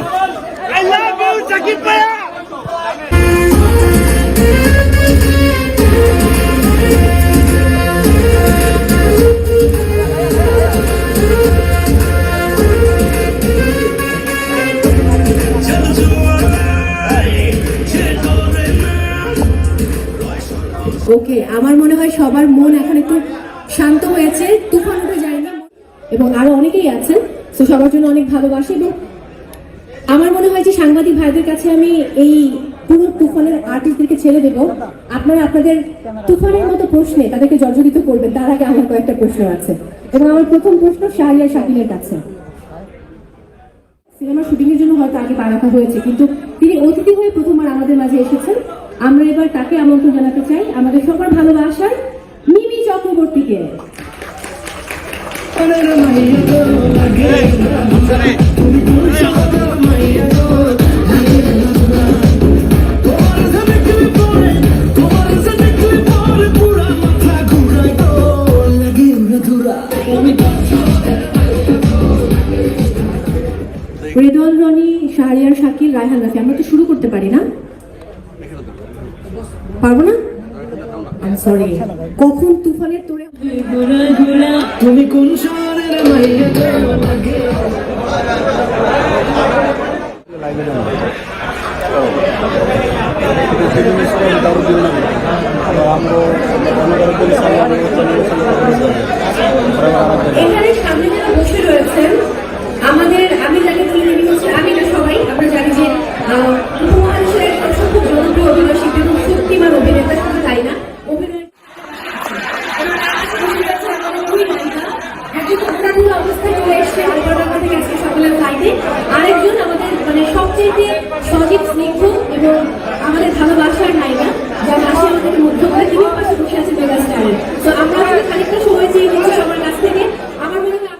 Love you, Sakit Bhaiya! ওকে আমার মনে হয় সবার মন এখন একটু শান্ত হয়েছে তুফান উঠে যায়নি এবং আরও অনেকেই আছেন তো সবার জন্য অনেক ভালোবাসি এবং আমার মনে হয় যে সাংবাদিক ভাইদের কাছে আমি এই পুরো তুফানের আর্টিস্টদেরকে ছেড়ে দেব। আপনারা আপনাদের তুফানের মতো প্রশ্নে তাদেরকে জর্জরিত করবেন, তার আগে আমার কয়েকটা প্রশ্ন আছে। এবং আমার প্রথম প্রশ্ন শাহরিয়া শাকিলের কাছে। সিনেমার শুটিং এর জন্য হয়তো আগে রাখা হয়েছে, কিন্তু তিনি অতিথি হয়ে প্রথমবার আমাদের মাঝে এসেছেন। আমরা এবার তাকে আমন্ত্রণ জানাতে চাই। আমাদের সবার ভালোবাসার মিমি চক্রবর্তীকে। রেদল রনি শাহরিয়ার শাকিল রায়হান রাফি আমরা তো শুরু করতে পারি না? পারব না? সরি কখন তুফানের তোরে তুমি কোন শহরের মাইয়া লাগে? এখানে চলে এসছে থেকে আজকে আরেকজন আমাদের মানে সবচেয়ে সজীব স্নিগ্ধ এবং আমাদের ভালোবাসার নায়িকা যার হাসি আমাদের মধ্য করে তিনি পাশে বসে আছে মেগাস্টারের তো আমরা আসলে খানিকটা সময় চেয়ে নিচ্ছি সবার কাছ থেকে আমার মনে হয়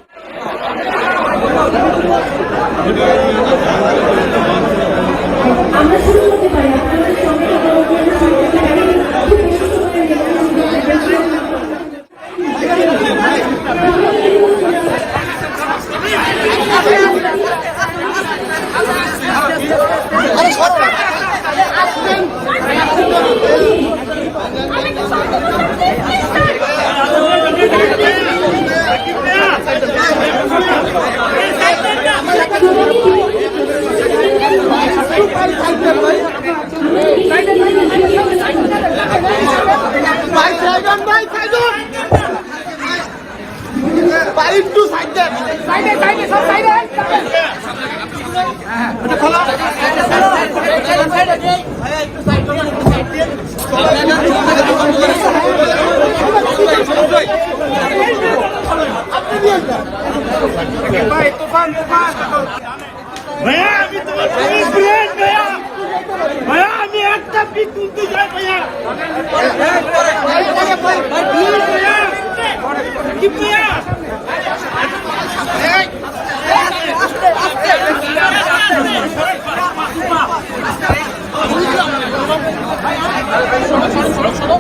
আমরা শুরু করতে পারি আপনাদের সঙ্গে কথা বলতে বলতে শুরু করতে পারি খুব বেশি সময় নেই, আমরা শুরু করতে পারি। ভাই সাইডন ভাই সাইডন ভাই একটু সাইড সাইডে সাইডে সব সাইডে ভাই তুফান তুফান ভাইয়া, আমি তোমার ফ্রেন্ড ভাইয়া। ভাইয়া, আমি একটা ভাইয়া? শোনো শোনো শোনো শোনো